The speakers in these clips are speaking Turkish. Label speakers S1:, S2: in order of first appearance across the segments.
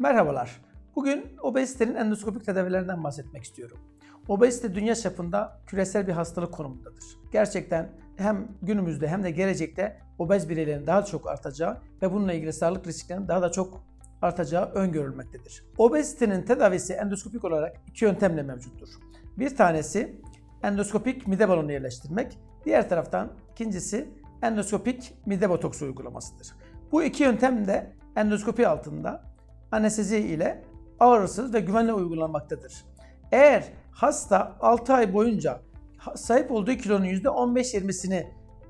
S1: Merhabalar. Bugün obezitenin endoskopik tedavilerinden bahsetmek istiyorum. Obezite dünya çapında küresel bir hastalık konumundadır. Gerçekten hem günümüzde hem de gelecekte obez bireylerin daha çok artacağı ve bununla ilgili sağlık risklerinin daha da çok artacağı öngörülmektedir. Obezitenin tedavisi endoskopik olarak iki yöntemle mevcuttur. Bir tanesi endoskopik mide balonu yerleştirmek, diğer taraftan ikincisi endoskopik mide botoksu uygulamasıdır. Bu iki yöntem de endoskopi altında anestezi ile ağrısız ve güvenle uygulanmaktadır. Eğer hasta 6 ay boyunca sahip olduğu kilonun %15-20'sini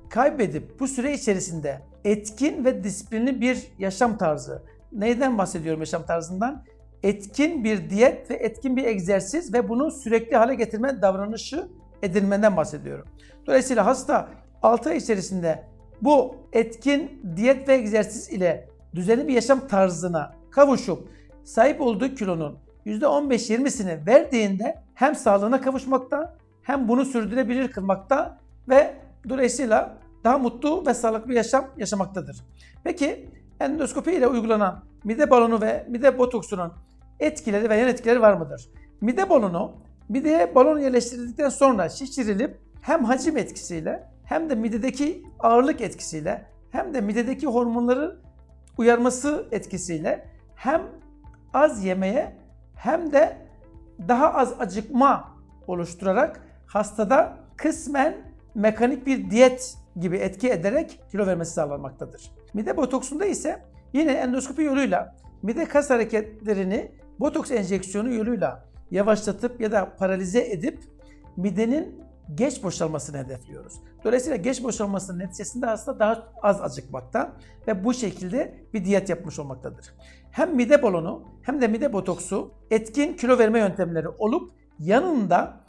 S1: kaybedip bu süre içerisinde etkin ve disiplinli bir yaşam tarzı, neyden bahsediyorum yaşam tarzından? Etkin bir diyet ve etkin bir egzersiz ve bunu sürekli hale getirme davranışı edinmeden bahsediyorum. Dolayısıyla hasta 6 ay içerisinde bu etkin diyet ve egzersiz ile düzenli bir yaşam tarzına kavuşup sahip olduğu kilonun %15-20'sini verdiğinde hem sağlığına kavuşmakta hem bunu sürdürebilir kılmakta ve dolayısıyla daha mutlu ve sağlıklı bir yaşam yaşamaktadır. Peki endoskopi ile uygulanan mide balonu ve mide botoksunun etkileri ve yan etkileri var mıdır? Mide balonu mideye balon yerleştirildikten sonra şişirilip hem hacim etkisiyle hem de midedeki ağırlık etkisiyle hem de midedeki hormonları uyarması etkisiyle hem az yemeye hem de daha az acıkma oluşturarak hastada kısmen mekanik bir diyet gibi etki ederek kilo vermesi sağlanmaktadır. Mide botoksunda ise yine endoskopi yoluyla mide kas hareketlerini botoks enjeksiyonu yoluyla yavaşlatıp ya da paralize edip midenin geç boşalmasını hedefliyoruz. Dolayısıyla geç boşalmasının neticesinde hasta daha az acıkmakta ve bu şekilde bir diyet yapmış olmaktadır. Hem mide balonu hem de mide botoksu etkin kilo verme yöntemleri olup yanında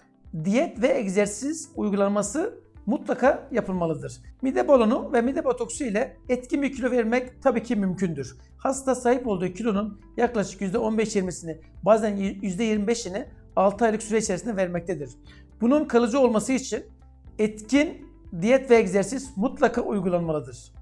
S1: diyet ve egzersiz uygulanması mutlaka yapılmalıdır. Mide balonu ve mide botoksu ile etkin bir kilo vermek tabii ki mümkündür. Hasta sahip olduğu kilonun yaklaşık %15-20'sini bazen %25'ini 6 aylık süre içerisinde vermektedir. Bunun kalıcı olması için etkin diyet ve egzersiz mutlaka uygulanmalıdır.